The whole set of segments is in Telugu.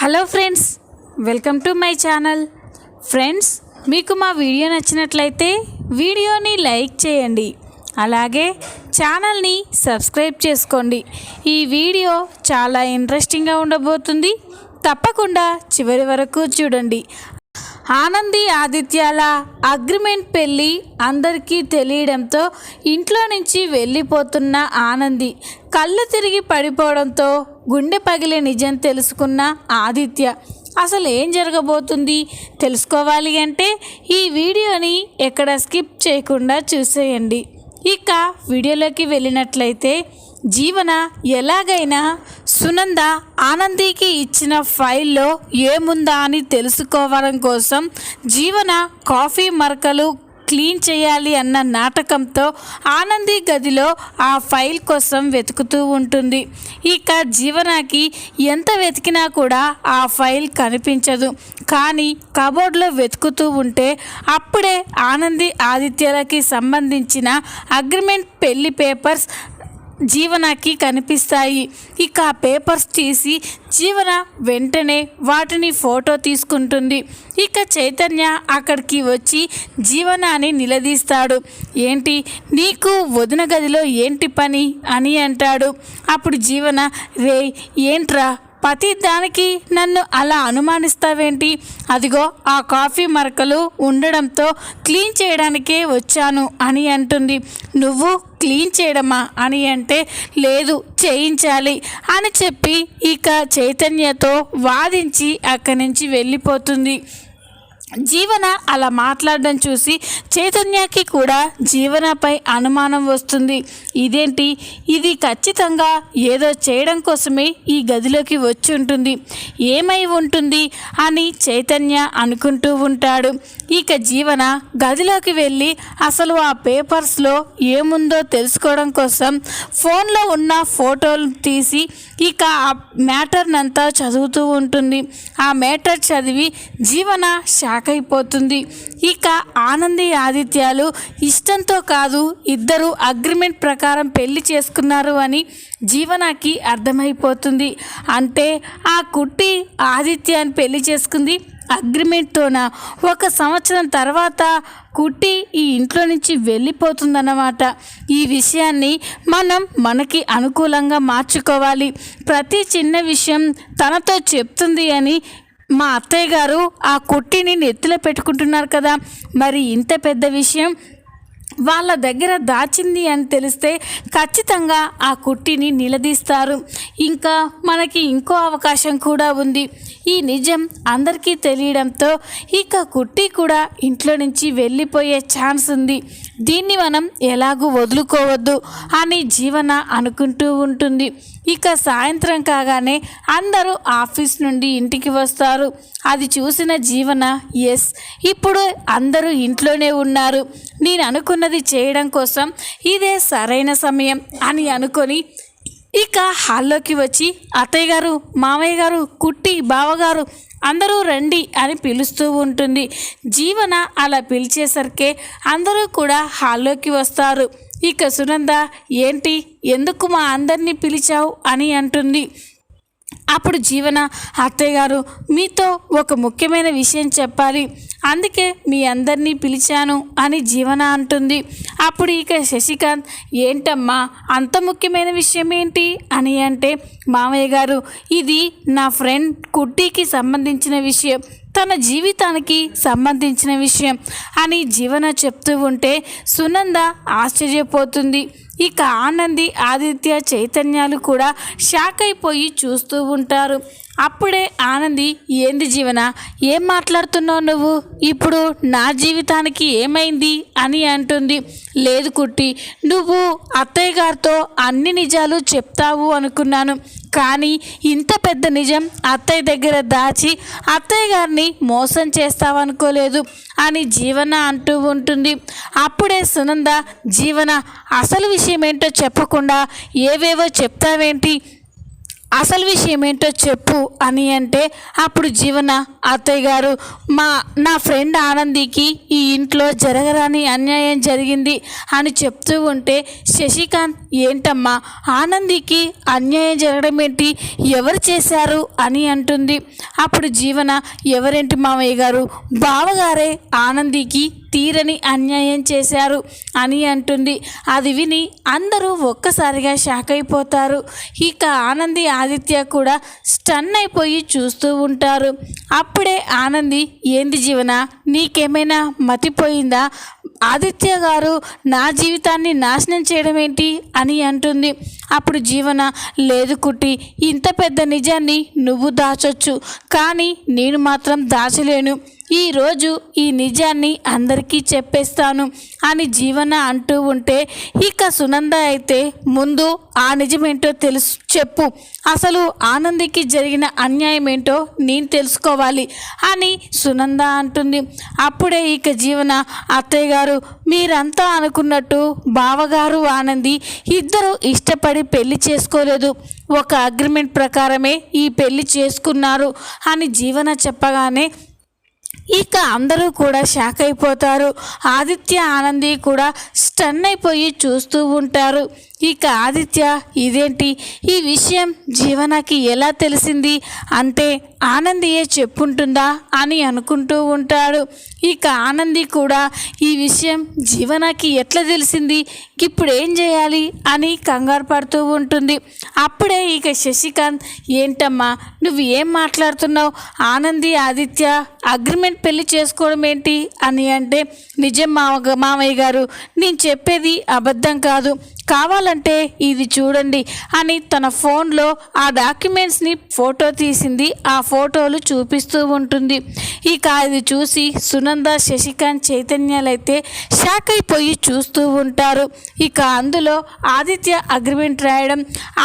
Hello friends welcome to my channel. Friends మీకు మా వీడియో నచ్చినట్లయితే వీడియోని లైక్ చేయండి. అలాగే ఛానల్ని సబ్స్క్రైబ్ చేసుకోండి. ఈ వీడియో చాలా ఇంట్రెస్టింగ్గా ఉండబోతుంది. తప్పకుండా చివరి వరకు చూడండి. ఆనంది ఆదిత్యాల అగ్రిమెంట్ పెళ్ళి అందరికీ తెలియడంతో ఇంట్లో నుంచి వెళ్ళిపోతున్న ఆనంది కళ్ళు తిరిగి పడిపోవడంతో గుండె పగిలే నిజం తెలుసుకున్న ఆదిత్య. అసలు ఏం జరగబోతుంది? తెలుసుకోవాలి అంటే ఈ వీడియోని ఎక్కడ స్కిప్ చేయకుండా చూసేయండి. ఇక వీడియోలోకి వెళ్ళినట్లయితే జీవన ఎలాగైనా సునంద ఆనందికి ఇచ్చిన ఫైల్లో ఏముందా అని తెలుసుకోవడం కోసం జీవన కాఫీ మరకలు క్లీన్ చేయాలి అన్న నాటకంతో ఆనంది గదిలో ఆ ఫైల్ కోసం వెతుకుతూ ఉంటుంది. ఇక జీవనాకి ఎంత వెతికినా కూడా ఆ ఫైల్ కనిపించదు. కానీ కబోర్డ్లో వెతుకుతూ ఉంటే అప్పుడే ఆనంది ఆదిత్యలకి సంబంధించిన అగ్రిమెంట్ పెళ్ళి పేపర్స్ జీవనకి కనిపిస్తాయి. ఇక ఆ పేపర్స్ తీసి జీవన వెంటనే వాటిని ఫోటో తీసుకుంటుంది. ఇక చైతన్య అక్కడికి వచ్చి జీవనాన్ని నిలదీస్తాడు. ఏంటి? నీకు వదిన గదిలో ఏంటి పని? అని అంటాడు. అప్పుడు జీవన రే ఏంట్రా? ప్రతి దానికి నన్ను అలా అనుమానిస్తావేంటి? అదిగో ఆ కాఫీ మరకలు ఉండడంతో క్లీన్ చేయడానికే వచ్చాను అని అంటుంది. నువ్వు క్లీన్ చేయడమా అని అంటే లేదు చేయించాలి అని చెప్పి ఇక చైతన్యతో వాదించి అక్కడి నుంచి వెళ్ళిపోతుంది. జీవన అలా మాట్లాడడం చూసి చైతన్యకి కూడా జీవనపై అనుమానం వస్తుంది. ఇదేంటి? ఇది ఖచ్చితంగా ఏదో చేయడం కోసమే ఈ గదిలోకి వచ్చి ఉంటుంది. ఏమై ఉంటుంది? అని చైతన్య అనుకుంటూ ఉంటాడు. ఇక జీవన గదిలోకి వెళ్ళి అసలు ఆ పేపర్స్లో ఏముందో తెలుసుకోవడం కోసం ఫోన్లో ఉన్న ఫోటోలు తీసి ఇక ఆ మ్యాటర్నంతా చదువుతూ ఉంటుంది. ఆ మ్యాటర్ చదివి జీవన శా షాక్ అయిపోతుంది ఇక ఆనంది ఆదిత్యాలు ఇష్టంతో కాదు ఇద్దరు అగ్రిమెంట్ ప్రకారం పెళ్ళి చేసుకున్నారు అని జీవనాకి అర్థమైపోతుంది. అంటే ఆ కుట్టి ఆదిత్యాన్ని పెళ్ళి చేసుకుంది అగ్రిమెంట్తోన? ఒక సంవత్సరం తర్వాత కుట్టి ఈ ఇంట్లో నుంచి వెళ్ళిపోతుందన్నమాట. ఈ విషయాన్ని మనం మనకి అనుకూలంగా మార్చుకోవాలి. ప్రతి చిన్న విషయం తనతో చెప్తుంది అని మా అత్తయ్య గారు ఆ కుట్టిని నెత్తిలో పెట్టుకుంటున్నారు కదా. మరి ఇంత పెద్ద విషయం వాళ్ళ దగ్గర దాచింది అని తెలిస్తే ఖచ్చితంగా ఆ కుట్టిని నిలదీస్తారు. ఇంకా మనకి ఇంకో అవకాశం కూడా ఉంది. ఈ నిజం అందరికీ తెలియడంతో ఇక కుట్టి కూడా ఇంట్లో నుంచి వెళ్ళిపోయే ఛాన్స్ ఉంది. దీన్ని మనం ఎలాగూ వదులుకోవద్దు అని జీవన అనుకుంటూ ఉంటుంది. ఇక సాయంత్రం కాగానే అందరూ ఆఫీస్ నుండి ఇంటికి వస్తారు. అది చూసిన జీవన ఎస్ ఇప్పుడు అందరూ ఇంట్లోనే ఉన్నారు. నేను అనుకున్నది చేయడం కోసం ఇదే సరైన సమయం అని అనుకొని ఇక హాల్లోకి వచ్చి అత్తయ్య గారు మామయ్య గారు కుట్టి బావగారు అందరూ రండి అని పిలుస్తూ ఉంటుంది. జీవన అలా పిలిచేసరికే అందరూ కూడా హాల్లోకి వస్తారు. ఇక సునంద ఏంటి? ఎందుకు మా అందరినీ పిలిచావు? అని అంటుంది. అప్పుడు జీవన అత్తయ్య గారు మీతో ఒక ముఖ్యమైన విషయం చెప్పాలి. అందుకే మీ అందరినీ పిలిచాను అని జీవన అంటుంది. అప్పుడు ఇక శశికాంత్ ఏంటమ్మా? అంత ముఖ్యమైన విషయం ఏంటి? అని అంటే మామయ్య గారు ఇది నా ఫ్రెండ్ కుట్టికి సంబంధించిన విషయం. తన జీవితానికి సంబంధించిన విషయం అని జీవన చెప్తూ ఉంటే సునంద ఆశ్చర్యపోతుంది. ఇక ఆనంది ఆదిత్య చైతన్యాలు కూడా షాక్ అయిపోయి చూస్తూ ఉంటారు. అప్పుడే ఆనంది ఏంది జీవన ఏం మాట్లాడుతున్నావు నువ్వు? ఇప్పుడు నా జీవితానికి ఏమైంది? అని అంటుంది. లేదు కుట్టి నువ్వు అత్తయ్య గారితో అన్ని నిజాలు చెప్తావు అనుకున్నాను. కానీ ఇంత పెద్ద నిజం అత్తయ్య దగ్గర దాచి అత్తయ్య గారిని మోసం చేస్తావనుకోలేదు అని జీవన అంటూ ఉంటుంది. అప్పుడే సునంద జీవన అసలు విషయం ఏంటో చెప్పకుండా ఏవేవో చెప్తావేంటి? అసలు విషయం ఏంటో చెప్పు అని అంటే అప్పుడు జీవన అత్తయ్య గారు మా నా ఫ్రెండ్ ఆనందికి ఈ ఇంట్లో జరగరాని అన్యాయం జరిగింది అని చెప్తూ ఉంటే శశికాంత్ ఏంటమ్మా ఆనందికి అన్యాయం జరగడం ఏంటి ఎవరు చేశారు? అని అంటుంది. అప్పుడు జీవన ఎవరేంటి మామయ్య గారు? బావగారే ఆనందికి తీరని అన్యాయం చేశారు అని అంటుంది. అది విని అందరూ ఒక్కసారిగా షాక్ అయిపోతారు. ఇక ఆనంది ఆదిత్య కూడా స్టన్ అయిపోయి చూస్తూ ఉంటారు. అప్పుడే ఆనంది ఏంది జీవన నీకేమైనా మతిపోయిందా? ఆదిత్య గారు నా జీవితాన్ని నాశనం చేయడం ఏంటి అని అంటుంది. అప్పుడు జీవన లేదు కుట్టి ఇంత పెద్ద నిజాన్ని నువ్వు దాచొచ్చు. కానీ నేను మాత్రం దాచలేను. ఈరోజు ఈ నిజాన్ని అందరికీ చెప్పేస్తాను. అని జీవన అంటూ ఉంటే ఇక సునంద అయితే ముందు ఆ నిజమేంటో తెలుసు చెప్పు. అసలు ఆనందికి జరిగిన అన్యాయం ఏంటో నేను తెలుసుకోవాలి అని సునంద అంటుంది. అప్పుడే ఇక జీవన అత్తయ్య గారు మీరంతా అనుకున్నట్టు బావగారు ఆనంది ఇద్దరు ఇష్టపడి పెళ్ళి చేసుకోలేదు. ఒక అగ్రిమెంట్ ప్రకారమే ఈ పెళ్ళి చేసుకున్నారు అని జీవన చెప్పగానే ఇక అందరూ కూడా షాక్ అయిపోతారు. ఆదిత్య ఆనంది కూడా స్టన్ అయిపోయి చూస్తూ ఉంటారు. ఇక ఆదిత్య ఇదేంటి? ఈ విషయం జీవనకి ఎలా తెలిసింది? అంటే ఆనందియే చెప్పుంటుందా అని అనుకుంటూ ఉంటాడు. ఇక ఆనంది కూడా ఈ విషయం జీవనకి ఎట్లా తెలిసింది? ఇప్పుడు ఏం చేయాలి? అని కంగారు పడుతూ ఉంటుంది. అప్పుడే ఇక శశికాంత్ ఏంటమ్మా నువ్వు ఏం మాట్లాడుతున్నావు? ఆనంది ఆదిత్య అగ్రిమెంట్ పెళ్ళి చేసుకోవడం ఏంటి? అని అంటే నిజం మావ మామయ్య గారు నేను చెప్పేది అబద్ధం కాదు. కావాలంటే ఇది చూడండి అని తన ఫోన్లో ఆ డాక్యుమెంట్స్ని ఫోటో తీసింది. ఆ ఫోటోలు చూపిస్తూ ఉంటుంది. ఇక అది చూసి సునంద శశికాంత్ చైతన్యాలైతే షాక్ అయిపోయి చూస్తూ ఉంటారు. ఇక అందులో ఆదిత్య అగ్రిమెంట్ రాయడం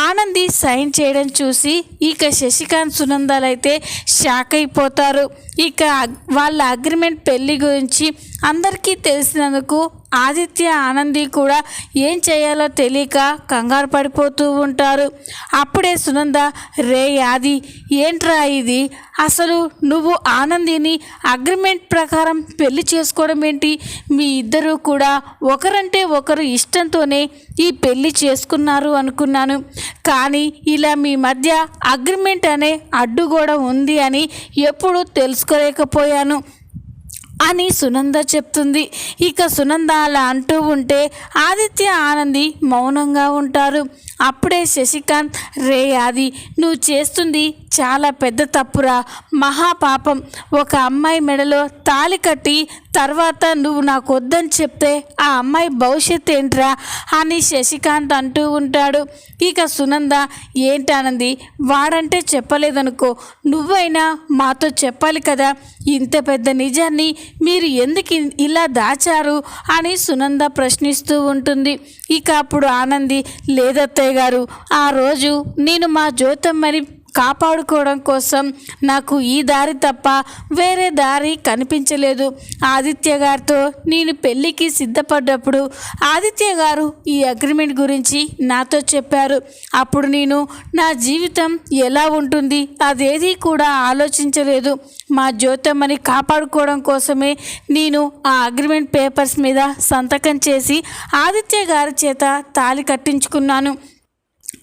ఆనంది సైన్ చేయడం చూసి ఇక శశికాంత్ సునందాలైతే షాక్ అయిపోతారు. ఇక వాళ్ళ అగ్రిమెంట్ పెళ్ళి గురించి అందరికీ తెలిసినందుకు ఆదిత్య ఆనంది కూడా ఏం చేయాలో తెలియక కంగారు పడిపోతూ ఉంటారు. అప్పుడే సునంద రే యాది ఏంట్రా ఇది? అసలు నువ్వు ఆనందిని అగ్రిమెంట్ ప్రకారం పెళ్ళి చేసుకోవడం ఏంటి? మీ ఇద్దరు కూడా ఒకరంటే ఒకరు ఇష్టంతోనే ఈ పెళ్ళి చేసుకున్నారు అనుకున్నాను. కానీ ఇలా మీ మధ్య అగ్రిమెంట్ అనే అడ్డుగోడ ఉంది అని ఎప్పుడూ తెలుసుకోలేకపోయాను. అని సునంద చెప్తుంది. ఇక సునంద అలా అంటూ ఉంటే ఆదిత్య ఆనంది మౌనంగా ఉంటారు. అప్పుడే శశికాంత్ రే ఆది నువ్వు చేస్తుంది చాలా పెద్ద తప్పురా. మహాపాపం. ఒక అమ్మాయి మెడలో తాలి కట్టి తర్వాత నువ్వు నాకు వద్దని చెప్తే ఆ అమ్మాయి భవిష్యత్ ఏంట్రా అని శశికాంత్ అంటూ ఉంటాడు. ఇక సునంద ఏంటానంది వాడంటే చెప్పలేదనుకో నువ్వైనా మాతో చెప్పాలి కదా? ఇంత పెద్ద నిజాన్ని మీరు ఎందుకు ఇలా దాచారు? అని సునంద ప్రశ్నిస్తూ ఉంటుంది. ఇక అప్పుడు ఆనంది లేదత్తయ్య గారు ఆ రోజు నేను మా జ్యోతమ్మని కాపాడుకోవడం కోసం నాకు ఈ దారి తప్ప వేరే దారి కనిపించలేదు. ఆదిత్య గారితో నేను పెళ్ళికి సిద్ధపడ్డప్పుడు ఆదిత్య గారు ఈ అగ్రిమెంట్ గురించి నాతో చెప్పారు. అప్పుడు నేను నా జీవితం ఎలా ఉంటుంది అదేది కూడా ఆలోచించలేదు. మా జ్యోతమ్మని కాపాడుకోవడం కోసమే నేను ఆ అగ్రిమెంట్ పేపర్స్ మీద సంతకం చేసి ఆదిత్య గారి చేత తాళి కట్టించుకున్నాను.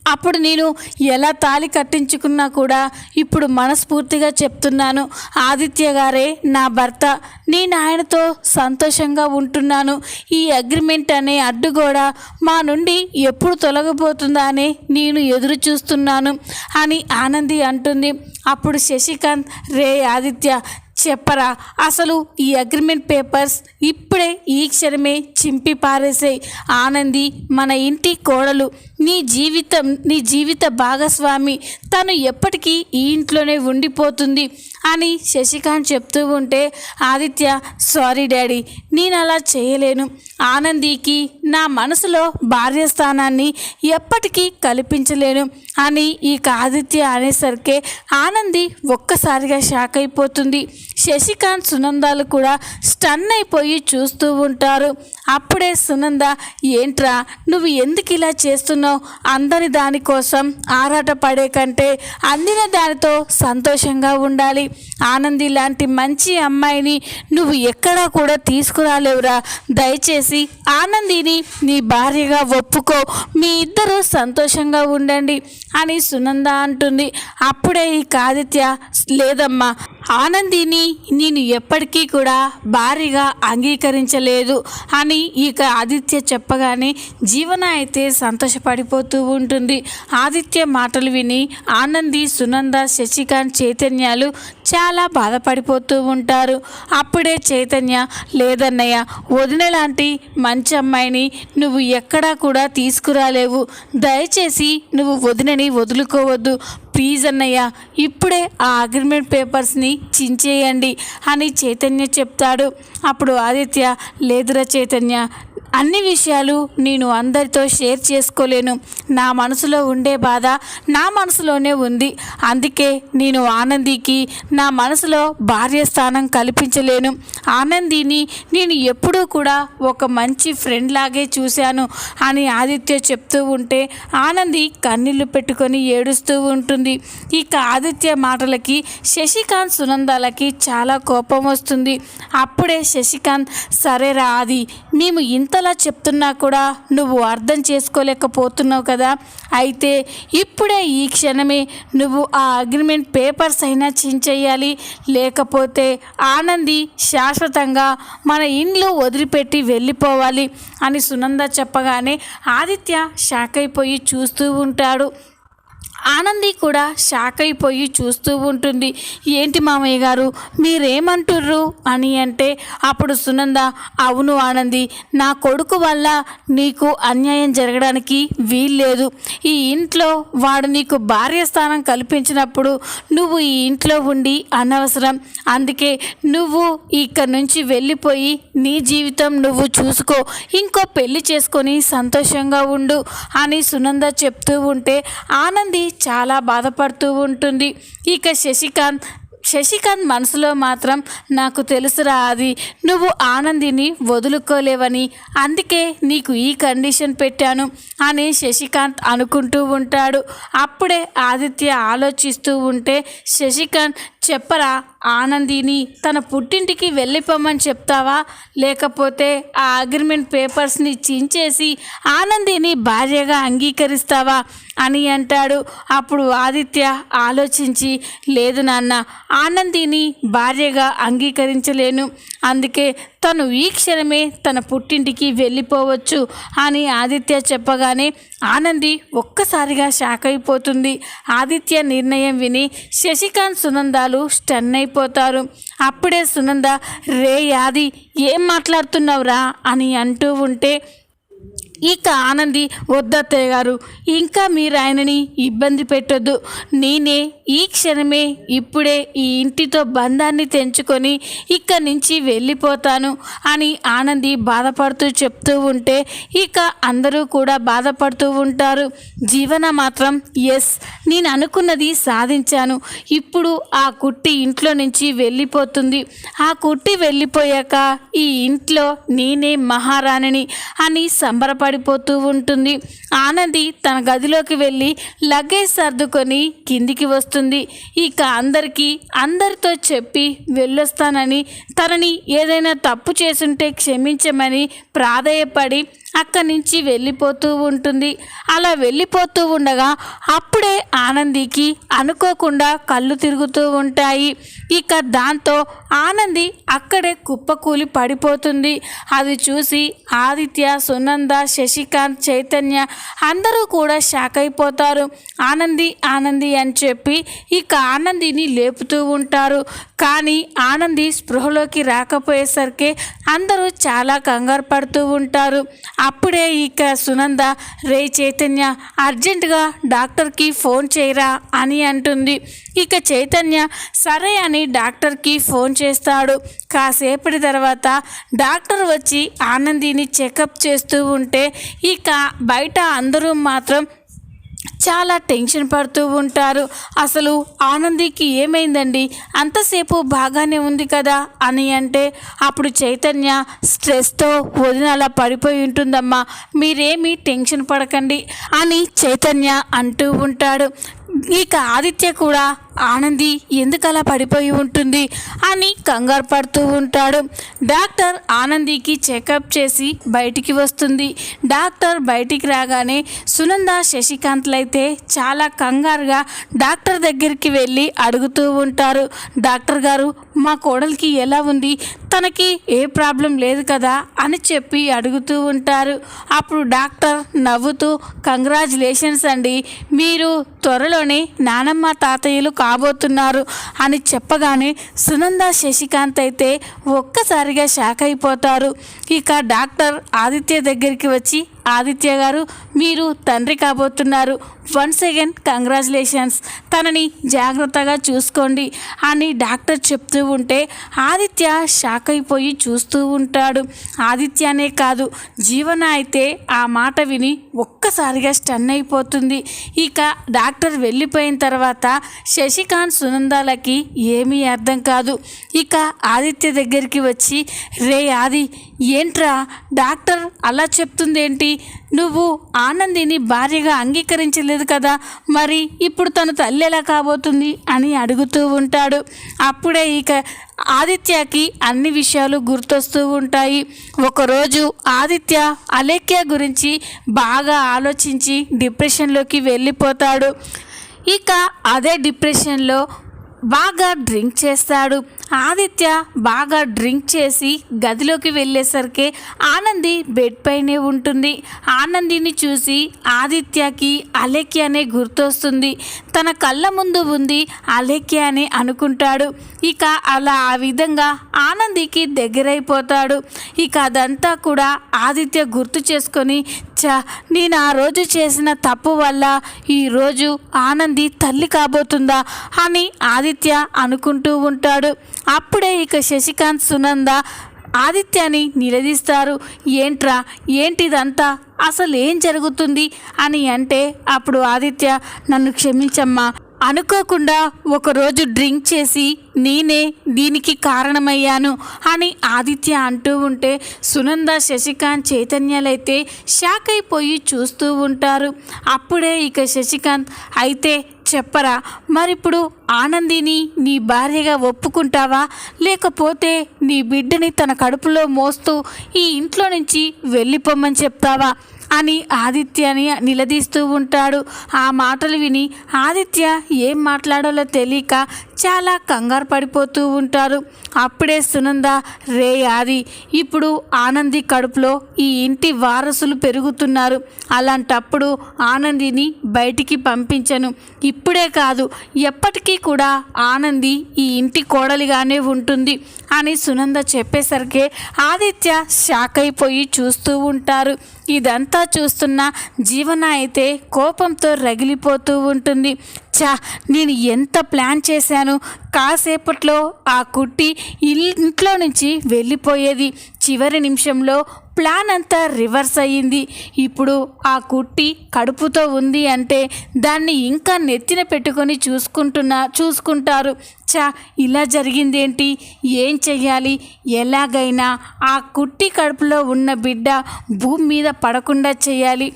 అప్పుడు నేను ఎలా తాళి కట్టించుకున్నా కూడా ఇప్పుడు మనస్ఫూర్తిగా చెప్తున్నాను. ఆదిత్య గారే నా భర్త నేను ఆయనతో సంతోషంగా ఉంటున్నాను. ఈ అగ్రిమెంట్ అనే అడ్డుగోడ మా నుండి ఎప్పుడు తొలగిపోతుందా అని నేను ఎదురు చూస్తున్నాను అని ఆనంది అంటుంది. అప్పుడు శశికాంత్ రే ఆదిత్య చెప్పరా? అసలు ఈ అగ్రిమెంట్ పేపర్స్ ఇప్పుడే ఈ క్షణమే చింపి పారేసాయి. ఆనంది మన ఇంటి కోడలు నీ జీవితం నీ జీవిత భాగస్వామి తను ఎప్పటికీ ఈ ఇంట్లోనే ఉండిపోతుంది అని శశికాంత్ చెప్తూ ఉంటే ఆదిత్య సారీ డాడీ నేను అలా చేయలేను. ఆనందికి నా మనసులో భార్య స్థానాన్ని ఎప్పటికీ కల్పించలేను అని ఈ ఆదిత్య అనేసరికే ఆనంది ఒక్కసారిగా షాక్ అయిపోతుంది. శశికాంత్ సునందాలు కూడా స్టన్ అయిపోయి చూస్తూ ఉంటారు. అప్పుడే సునంద ఏంట్రా నువ్వు ఎందుకు ఇలా చేస్తున్నావు? అందని దానికోసం ఆరాట పడే కంటే అందిన దానితో సంతోషంగా ఉండాలి. ఆనంది లాంటి మంచి అమ్మాయిని నువ్వు ఎక్కడా కూడా తీసుకురాలేవురా. దయచేసి ఆనందిని నీ భార్యగా ఒప్పుకో. మీ ఇద్దరు సంతోషంగా ఉండండి అని సునంద అంటుంది. అప్పుడే ఈ కాదిత్య లేదమ్మా ఆనందిని నేను ఎప్పటికీ కూడా భారీగా అంగీకరించలేదు అని ఇక ఆదిత్య చెప్పగానే జీవన అయితే సంతోషపడిపోతూ ఉంటుంది. ఆదిత్య మాటలు విని ఆనంది సునంద శశికాంత్ చైతన్యాలు చాలా బాధపడిపోతూ ఉంటారు. అప్పుడే చైతన్య లేదన్నయ్య వదిన లాంటి మంచి అమ్మాయిని నువ్వు ఎక్కడా కూడా తీసుకురాలేవు. దయచేసి నువ్వు వదినని వదులుకోవద్దు. ప్లీజ్ అన్నయ్య ఇప్పుడే ఆ అగ్రిమెంట్ పేపర్స్ని చించేయండి అని చైతన్య చెప్తాడు. అప్పుడు ఆదిత్య లేదురా చైతన్య అన్ని విషయాలు నేను అందరితో షేర్ చేసుకోలేను. నా మనసులో ఉండే బాధ నా మనసులోనే ఉంది. అందుకే నేను ఆనందికి నా మనసులో భార్య స్థానం కల్పించలేను. ఆనందిని నేను ఎప్పుడూ కూడా ఒక మంచి ఫ్రెండ్ లాగే చూశాను అని ఆదిత్య చెప్తూ ఉంటే ఆనంది కన్నీళ్ళు పెట్టుకొని ఏడుస్తూ ఉంటుంది. ఇక ఆదిత్య మాటలకి శశికాంత్ సునందాలకి చాలా కోపం వస్తుంది. అప్పుడే శశికాంత్ సరేరా అది మేము ఇంత అలా చెప్తున్నా కూడా నువ్వు అర్థం చేసుకోలేకపోతున్నావు కదా. అయితే ఇప్పుడే ఈ క్షణమే నువ్వు ఆ అగ్రిమెంట్ పేపర్స్ అయినా చించేయాలి లేకపోతే ఆనంది శాశ్వతంగా మన ఇండ్లు వదిలిపెట్టి వెళ్ళిపోవాలి అని సునంద చెప్పగానే ఆదిత్య షాక్ అయిపోయి చూస్తూ ఉంటాడు. ఆనంది కూడా షాక్ అయిపోయి చూస్తూ ఉంటుంది. ఏంటి మామయ్య గారు మీరేమంటుర్రు? అని అంటే అప్పుడు సునంద అవును ఆనంది నా కొడుకు వల్ల నీకు అన్యాయం జరగడానికి వీల్లేదు. ఈ ఇంట్లో వాడు నీకు భార్య స్థానం కల్పించినప్పుడు నువ్వు ఈ ఇంట్లో ఉండి అనవసరం. అందుకే నువ్వు ఇక్కడ నుంచి వెళ్ళిపోయి నీ జీవితం నువ్వు చూసుకో. ఇంకో పెళ్ళి చేసుకొని సంతోషంగా ఉండు అని సునంద చెప్తూ ఉంటే ఆనంది చాలా బాధపడుతూ ఉంటుంది. ఇక శశికాంత్ శశికాంత్ మనసులో మాత్రం నాకు తెలుసురా అది నువ్వు ఆనందిని వదులుకోలేవని అందుకే నీకు ఈ కండిషన్ పెట్టాను అని శశికాంత్ అనుకుంటూ ఉంటాడు. అప్పుడే ఆదిత్య ఆలోచిస్తూ ఉంటే శశికాంత్ చెప్పరా? ఆనందిని తన పుట్టింటికి వెళ్ళిపోమని చెప్తావా? లేకపోతే ఆ అగ్రిమెంట్ పేపర్స్ని చించేసి ఆనందిని భార్యగా అంగీకరిస్తావా అని అంటాడు. అప్పుడు ఆదిత్య ఆలోచించి లేదు నాన్న ఆనందిని భార్యగా అంగీకరించలేను. అందుకే తను ఈ క్షణమే తన పుట్టింటికి వెళ్ళిపోవచ్చు అని ఆదిత్య చెప్పగానే ఆనంది ఒక్కసారిగా షాక్ అయిపోతుంది. ఆదిత్య నిర్ణయం విని శశికాంత్ సునందాలు స్టన్ అయిపోతారు. అప్పుడే సునంద రే యాది ఏం మాట్లాడుతున్నావురా? అని అంటూ ఉంటే ఇక ఆనంది వద్దత్తయ్య గారు ఇంకా మీరు ఆయనని ఇబ్బంది పెట్టొద్దు. నేనే ఈ క్షణమే ఇప్పుడే ఈ ఇంటితో బంధాన్ని తెంచుకొని ఇక్కడి నుంచి వెళ్ళిపోతాను అని ఆనంది బాధపడుతూ చెప్తూ ఉంటే ఇక అందరూ కూడా బాధపడుతూ ఉంటారు. జీవన మాత్రం ఎస్ నేను అనుకున్నది సాధించాను. ఇప్పుడు ఆ కుట్టి ఇంట్లో నుంచి వెళ్ళిపోతుంది. ఆ కుట్టి వెళ్ళిపోయాక ఈ ఇంట్లో నేనే మహారాణిని అని పడిపోతూ ఉంటుంది. ఆనంది తన గదిలోకి వెళ్ళి లగేజ్ సర్దుకొని కిందికి వస్తుంది. ఇక అందరికీ అందరితో చెప్పి వెళ్ళొస్తానని తనని ఏదైనా తప్పు చేసుంటే క్షమించమని ప్రాధేయపడి అక్కడి నుంచి వెళ్ళిపోతూ ఉంటుంది. అలా వెళ్ళిపోతూ ఉండగా అప్పుడే ఆనందికి అనుకోకుండా కళ్ళు తిరుగుతూ ఉంటాయి. ఇక దాంతో ఆనంది అక్కడే కుప్పకూలి పడిపోతుంది. అది చూసి ఆదిత్య సునంద శశికాంత్ చైతన్య అందరూ కూడా షాక్ అయిపోతారు. ఆనంది ఆనంది అని చెప్పి ఇక ఆనందిని లేపుతూ ఉంటారు. కానీ ఆనంది స్పృహలోకి రాకపోయేసరికి అందరూ చాలా కంగారు పడుతూ ఉంటారు. అప్పుడే ఇక సునంద రే చైతన్య అర్జెంటుగా డాక్టర్కి ఫోన్ చేయరా అని అంటుంది. ఇక చైతన్య సరే అని డాక్టర్కి ఫోన్ చేస్తాడు. కాసేపటి తర్వాత డాక్టర్ వచ్చి ఆనందిని చెకప్ చేస్తూ ఉంటే ఇక బయట అందరూ మాత్రం చాలా టెన్షన్ పడుతూ ఉంటారు. అసలు ఆనందికి ఏమైందండి? అంతసేపు బాగానే ఉంది కదా అని అంటే అప్పుడు చైతన్య స్ట్రెస్తో వదిన అలా పడిపోయి ఉంటుందమ్మా. మీరేమీ టెన్షన్ పడకండి అని చైతన్య అంటూ ఉంటాడు. ఇక ఆదిత్య కూడా ఆనంది ఎందుకలా పడిపోయి ఉంటుంది? అని కంగారు పడుతూ ఉంటాడు. డాక్టర్ ఆనందికి చెకప్ చేసి బయటికి వస్తుంది. డాక్టర్ బయటికి రాగానే సునంద శశికాంత్లైతే చాలా కంగారుగా డాక్టర్ దగ్గరికి వెళ్ళి అడుగుతూ ఉంటారు. డాక్టర్ గారు మా కోడలికి ఎలా ఉంది? తనకి ఏ ప్రాబ్లం లేదు కదా? అని చెప్పి అడుగుతూ ఉంటారు. అప్పుడు డాక్టర్ నవ్వుతూ కంగ్రాచులేషన్స్ అండి మీరు త్వరలోనే నానమ్మ తాతయ్యలు కాబోతున్నారు అని చెప్పగానే సునంద శశికాంత్ అయితే ఒక్కసారిగా షాక్ అయిపోతారు. ఇక డాక్టర్ ఆదిత్య దగ్గరికి వచ్చి ఆదిత్య గారు మీరు తండ్రి కాబోతున్నారు. వన్స్ అగైన్ కంగ్రాచులేషన్స్ తనని జాగ్రత్తగా చూసుకోండి అని డాక్టర్ చెప్తూ ఉంటే ఆదిత్య షాక్ అయిపోయి చూస్తూ ఉంటాడు. ఆదిత్యనే కాదు జీవన అయితే ఆ మాట విని ఒక్కసారిగా స్టన్ అయిపోతుంది. ఇక డాక్టర్ వెళ్ళిపోయిన తర్వాత శశికాంత్ సునందాలకి ఏమీ అర్థం కాదు. ఇక ఆదిత్య దగ్గరికి వచ్చి రే ఆది ఏంట్రా? డాక్టర్ అలా చెప్తుందేంటి? నువ్వు ఆనందిని భార్యగా అంగీకరించలేదు కదా? మరి ఇప్పుడు తను తల్లి ఎలా కాబోతుంది అని అడుగుతూ ఉంటాడు. అప్పుడే ఇక ఆదిత్యకి అన్ని విషయాలు గుర్తొస్తూ ఉంటాయి. ఒకరోజు ఆదిత్య అలేఖ్య గురించి బాగా ఆలోచించి డిప్రెషన్లోకి వెళ్ళిపోతాడు. ఇక అదే డిప్రెషన్లో బాగా డ్రింక్ చేస్తాడు. ఆదిత్య బాగా డ్రింక్ చేసి గదిలోకి వెళ్ళేసరికి ఆనంది బెడ్ పైనే ఉంటుంది. ఆనందిని చూసి ఆదిత్యకి అలేఖ్య అనే గుర్తొస్తుంది. తన కళ్ళ ముందు ఉంది అలేఖ్య అని అనుకుంటాడు. ఇక అలా ఆ విధంగా ఆనందికి దగ్గరైపోతాడు. ఇక అదంతా కూడా ఆదిత్య గుర్తు చేసుకొని చ నేను ఆ రోజు చేసిన తప్పు వల్ల ఈరోజు ఆనంది తల్లి కాబోతుందా? అని ఆదిత్య అనుకుంటూ ఉంటాడు. అప్పుడే ఇక శశికాంత్ సునంద ఆదిత్యాన్ని నిలదీస్తారు. ఏంట్రా? ఏంటిదంతా? అసలు ఏం జరుగుతుంది? అని అంటే అప్పుడు ఆదిత్య నన్ను క్షమించమ్మా. అనుకోకుండా ఒకరోజు డ్రింక్ చేసి నేనే దీనికి కారణమయ్యాను అని ఆదిత్య అంటూ ఉంటే సునంద శశికాంత్ చైతన్యాలైతే షాక్ అయిపోయి చూస్తూ ఉంటారు. అప్పుడే ఇక శశికాంత్ అయితే చెప్పరా? మరిప్పుడు ఆనందిని నీ భార్యగా ఒప్పుకుంటావా? లేకపోతే నీ బిడ్డని తన కడుపులో మోస్తూ ఈ ఇంట్లో నుంచి వెళ్ళిపోమ్మని చెప్తావా? అని ఆదిత్యని నిలదీస్తూ ఉంటాడు. ఆ మాటలు విని ఆదిత్య ఏం మాట్లాడాలో తెలియక చాలా కంగారు పడిపోతూ ఉంటారు. అప్పుడే సునంద రే ఆది ఇప్పుడు ఆనంది కడుపులో ఈ ఇంటి వారసులు పెరుగుతున్నారు. అలాంటప్పుడు ఆనందిని బయటికి పంపించను. ఇప్పుడే కాదు ఎప్పటికీ కూడా ఆనంది ఈ ఇంటి కోడలిగానే ఉంటుంది అని సునంద చెప్పేసరికి ఆదిత్య షాక్ అయిపోయి చూస్తూ ఉంటారు. ఇదంతా చూస్తున్న జీవన అయితే కోపంతో రగిలిపోతూ ఉంటుంది. చా నేను ఎంత ప్లాన్ చేశాను? కాసేపట్లో ఆ కుట్టి ఇల్- ఇంట్లో నుంచి వెళ్ళిపోయేది. చివరి నిమిషంలో ప్లాన్ అంతా రివర్స్ అయ్యింది. ఇప్పుడు ఆ కుట్టి కడుపుతో ఉంది అంటే దాన్ని ఇంకా నెత్తిన పెట్టుకొని చూసుకుంటున్నా చూసుకుంటారు. చా ఇలా జరిగిందేంటి? ఏం చెయ్యాలి? ఎలాగైనా ఆ కుట్టి కడుపులో ఉన్న బిడ్డ భూమి మీద పడకుండా చేయాలి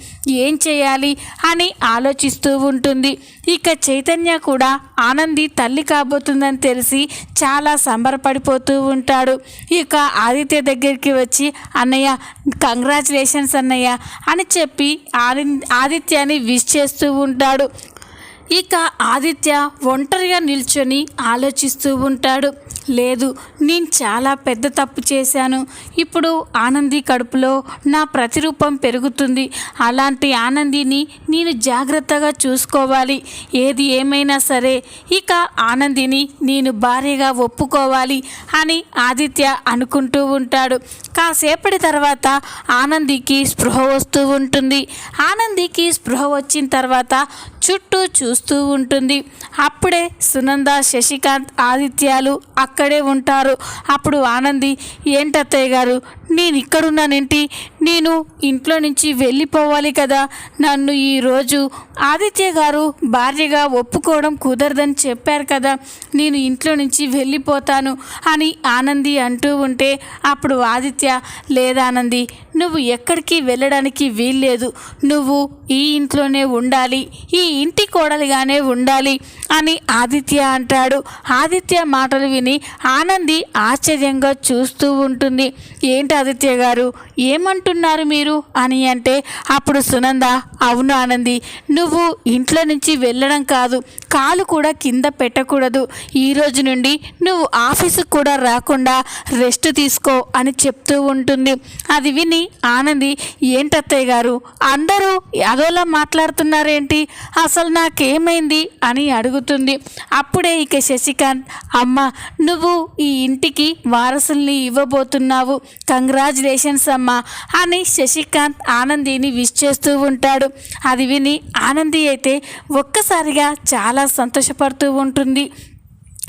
ఏం చేయాలి అని ఆలోచిస్తూ ఉంటుంది. ఇక చైతన్య కూడా ఆనంది తల్లి కాబోతుందని తెలిసి చాలా సంబరపడిపోతూ ఉంటాడు. ఇక ఆదిత్య దగ్గరికి వచ్చి అన్నయ్య కంగ్రాచులేషన్స్ అన్నయ్య అని చెప్పి ఆది ఆదిత్యాన్ని విష్ చేస్తూ ఉంటాడు. ఇక ఆదిత్య ఒంటరిగా నిల్చొని ఆలోచిస్తూ ఉంటాడు. లేదు నేను చాలా పెద్ద తప్పు చేశాను. ఇప్పుడు ఆనంది కడుపులో నా ప్రతిరూపం పెరుగుతుంది. అలాంటి ఆనందిని నేను జాగ్రత్తగా చూసుకోవాలి. ఏది ఏమైనా సరే ఇక ఆనందిని నేను భార్యగా ఒప్పుకోవాలి అని ఆదిత్య అనుకుంటూ ఉంటాడు. కాసేపటి తర్వాత ఆనందికి స్పృహ వస్తూ ఉంటుంది. ఆనందికి స్పృహ వచ్చిన తర్వాత చుట్టూ చూస్తూ ఉంటుంది. అప్పుడే సునంద శశికాంత్ ఆదిత్యాలు అక్కడే ఉంటారు. అప్పుడు ఆనంది ఏంటత్తయ్య గారు నేను ఇక్కడున్నానేంటి నేను ఇంట్లో నుంచి వెళ్ళిపోవాలి కదా. నన్ను ఈరోజు ఆదిత్య గారు భార్యగా ఒప్పుకోవడం కుదరదని చెప్పారు కదా. నేను ఇంట్లో నుంచి వెళ్ళిపోతాను అని ఆనంది అంటూ ఉంటే అప్పుడు ఆదిత్య లేదా ఆనంది నువ్వు ఎక్కడికి వెళ్ళడానికి వీల్లేదు. నువ్వు ఈ ఇంట్లోనే ఉండాలి ఈ ఇంటి కోడలిగానే ఉండాలి అని ఆదిత్య అంటాడు. ఆదిత్య మాటలు విని ఆనంది ఆశ్చర్యంగా చూస్తూ ఉంటుంది. ఏంటి ఆదిత్య గారు? ఏమంటున్నారు మీరు? అని అంటే అప్పుడు సునంద అవును ఆనంది నువ్వు ఇంట్లో నుంచి వెళ్ళడం కాదు కాలు కూడా కింద పెట్టకూడదు. ఈ రోజు నుండి నువ్వు ఆఫీసుకు కూడా రాకుండా రెస్ట్ తీసుకో అని చెప్తూ ఉంటుంది. అది విని ఆనంది ఏంటత్తయ్య గారు అందరూ అదోలా మాట్లాడుతున్నారేంటి? అసలు నాకేమైంది? అని అడుగుతుంది. అప్పుడే ఇక శశికాంత్ అమ్మ నువ్వు ఈ ఇంటికి వారసుల్ని ఇవ్వబోతున్నావు. కంగ్రాచులేషన్స్ అమ్మా అని శశికాంత్ ఆనందిని విష్ చేస్తూ ఉంటాడు. అది విని ఆనంది అయితే ఒక్కసారిగా చాలా సంతోషపడుతూ ఉంటుంది.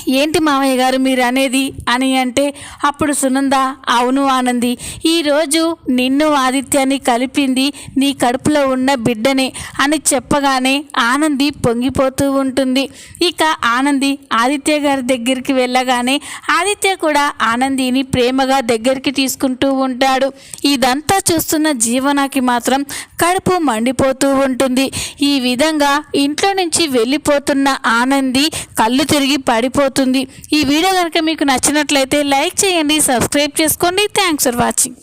ఏంటి మామయ్య గారు మీరు అనేది అని అంటే అప్పుడు సునంద అవును ఆనంది ఈరోజు నిన్ను ఆదిత్యాన్ని కలిపింది నీ కడుపులో ఉన్న బిడ్డనే అని చెప్పగానే ఆనంది పొంగిపోతూ ఉంటుంది. ఇక ఆనంది ఆదిత్య గారి దగ్గరికి వెళ్ళగానే ఆదిత్య కూడా ఆనందిని ప్రేమగా దగ్గరికి తీసుకుంటూ ఉంటాడు. ఇదంతా చూస్తున్న జీవనాకి మాత్రం కడుపు మండిపోతూ ఉంటుంది. ఈ విధంగా ఇంట్లో నుంచి వెళ్ళిపోతున్న ఆనంది కళ్ళు తిరిగి అవుతుంది ఈ వీడియో కనుక మీకు నచ్చినట్లయితే లైక్ చేయండి సబ్స్క్రైబ్ చేసుకోండి. Thanks for watching